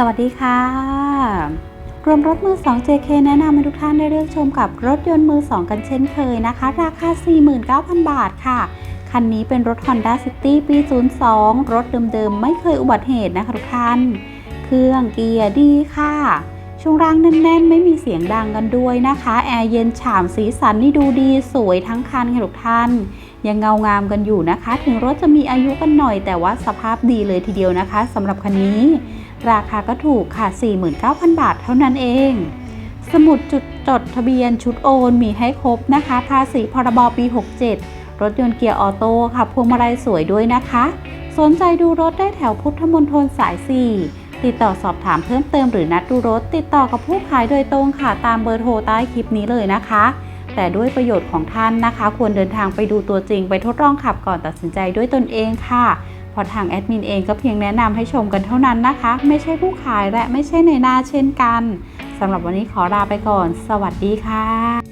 สวัสดีค่ะรวมรถมือ 2 JK แนะนำให้ทุกท่านได้เลือกชมกับรถยนต์มือ 2 กันเช่นเคยนะคะ ราคา 49,000 บาทค่ะ คันนี้เป็นรถ Honda City ปี 02 รถเดิมๆ ไม่เคยอุบัติเหตุนะคะทุกท่าน เครื่องเกียร์ดีค่ะ ช่วงล่างแน่นๆ ไม่มีเสียงดังกันด้วยนะคะ แอร์เย็นฉ่ำสีสันนี่ดูดีสวยทั้งคันค่ะทุกท่าน ยังเงางามกันอยู่นะคะ ถึงรถจะมีอายุกันหน่อย แต่ว่าสภาพดีเลยทีเดียวนะคะสำหรับคันนี้ ราคาก็ถูกค่ะ 49,000 บาทเท่านั้นเอง สมุดจุดจดทะเบียนชุดโอนมีให้ครบนะคะภาษีพรบปี 67 รถยนต์เกียร์ออโต้ค่ะพวงมาลัยสวยด้วยนะคะ สนใจดูรถได้แถวพุทธมณฑลสาย 4ติดต่อสอบถามเพิ่มเติมหรือนัดดูรถ ติดต่อกับผู้ขายโดยตรงค่ะ ตามเบอร์โทรใต้คลิปนี้เลยนะคะ แต่ด้วยประโยชน์ของท่านนะคะ ควรเดินทางไปดูตัวจริง ไปทดลองขับก่อนตัดสินใจด้วยตนเองค่ะเพราะทางแอดมินเองก็เพียงแนะนำให้ชมกันเท่านั้นนะคะ ไม่ใช่ผู้ขายและไม่ใช่ในหน้าเช่นกันสำหรับวันนี้ขอลาไปก่อน สวัสดีค่ะ